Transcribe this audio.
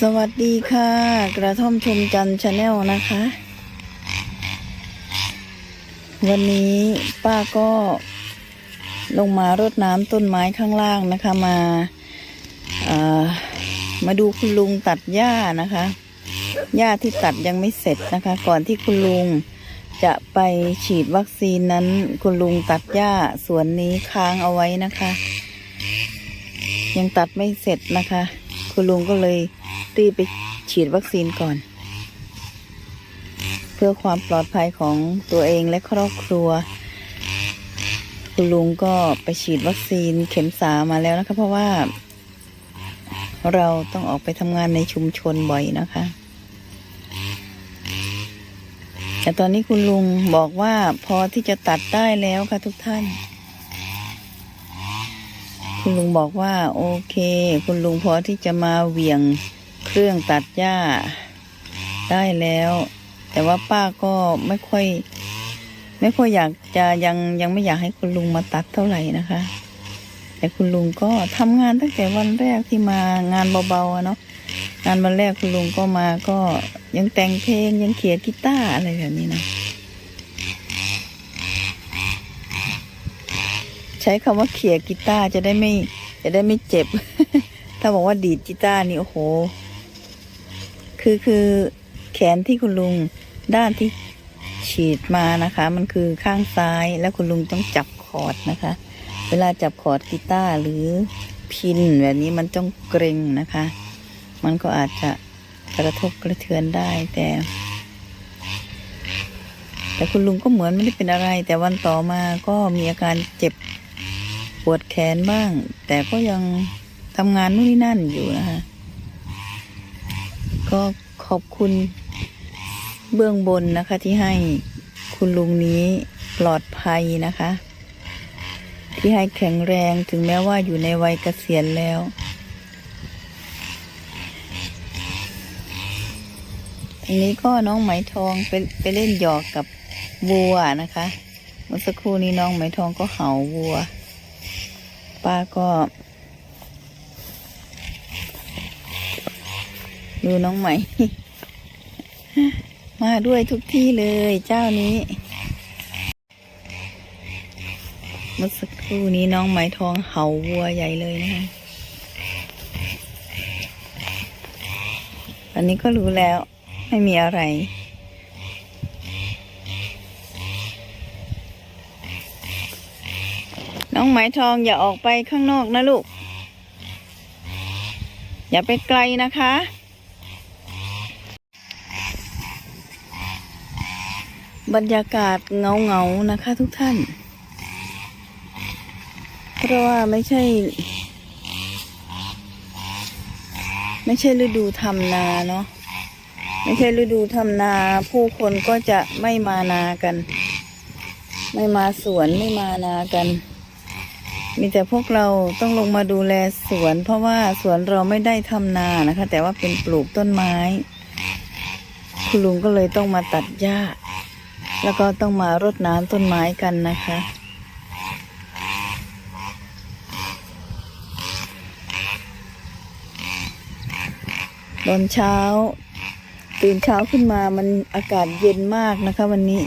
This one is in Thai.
สวัสดีค่ะ กระท่อมชมจันชาแนลนะคะ วันนี้ป้าก็ลงมารดน้ำต้นไม้ข้างล่างนะคะมาเอ่อมาดูคุณลุงตัดหญ้านะคะหญ้าที่ตัดยังไม่เสร็จนะคะ ก่อนที่คุณลุงจะไปฉีดวัคซีนนั้น คุณลุงตัดหญ้าสวนนี้ค้างเอาไว้นะคะ ยังตัดไม่เสร็จนะคะ คุณลุงก็เลย รีบไปฉีดวัคซีนก่อน เพื่อความปลอดภัยของตัวเองและครอบครัว คุณลุงก็ไปฉีดวัคซีนเข็มสามมาแล้วนะคะ เพราะว่า เราต้องออกไปทำงานในชุมชนบ่อยนะคะ แต่ตอนนี้คุณลุงบอกว่าพอที่จะตัดได้แล้วค่ะทุกท่านคุณลุงบอกว่า โอเค คุณลุงพอที่จะมาเหวี่ยง เครื่องตัดหญ้าได้แล้ว แต่ว่าป้าก็ไม่ค่อย ไม่ค่อยอยากจะยังยังไม่อยากให้คุณลุงมาตัดเท่าไหร่นะคะ แต่คุณลุงก็ทำงานตั้งแต่วันแรกที่มางานเบาๆเนาะงานวันแรกคุณลุงก็มาก็ยังแต่งเพลงยังเขียนกีตาร์อะไรแบบนี้นะใช้คำว่าเขี่ยกีตาร์จะได้ไม่จะได้ไม่เจ็บ ถ้าบอกว่าดีดกีตาร์นี่โอ้โห คือคือแขนที่คุณลุงด้านที่ฉีดมานะคะ มันคือข้างซ้ายแล้วคุณลุงต้องจับคอร์ดนะคะ เวลาจับคอร์ดกีตาร์หรือพินแบบนี้มันต้องเกรงนะคะ มันก็อาจจะกระทบกระเทือนได้แต่ แต่คุณลุงก็เหมือนไม่ได้เป็นอะไร แต่วันต่อมาก็มีอาการเจ็บปวดแขนบ้าง แต่ก็ยังทำงานนู่นนี่นั่นอยู่นะคะ ก็ขอบคุณเบื้องบนนะคะที่ให้คุณลุงนี้ปลอดภัยนะคะ ที่ให้แข็งแรงถึงแม้ว่าอยู่ในวัยเกษียณแล้วทีนี้ก็น้องไหมทองไปไปเล่นหยอกกับวัวนะคะ เมื่อสักครู่นี้น้องไหมทองก็เห่าวัว ป้าก็ ดูน้องใหม่ มาด้วยทุกที่เลยเจ้านี้เมื่อสักครู่นี้น้องไหมทองเห่าวัวใหญ่เลยนะคะอันนี้ก็รู้แล้วไม่มีอะไรน้องไหมทองอย่าออกไปข้างนอกนะลูก อย่าไปไกลนะคะ บรรยากาศเงาเงาๆนะคะทุกท่าน เพราะว่าไม่ใช่ ไม่ใช่ฤดูทำนาเนาะไม่ใช่ฤดูทำนาผู้คนก็จะไม่มานากัน ไม่มาสวนไม่มานากัน มีแต่พวกเราต้องลงมาดูแลสวน เพราะว่าสวนเราไม่ได้ทำนานะคะ แต่ว่าเป็นปลูกต้นไม้ คุณลุงก็เลยต้องมาตัดหญ้า แล้วก็ต้องมารดน้ำต้นไม้กันนะคะ ตอนเช้า ตื่นเช้าขึ้นมามันอากาศเย็นมากนะคะวันนี้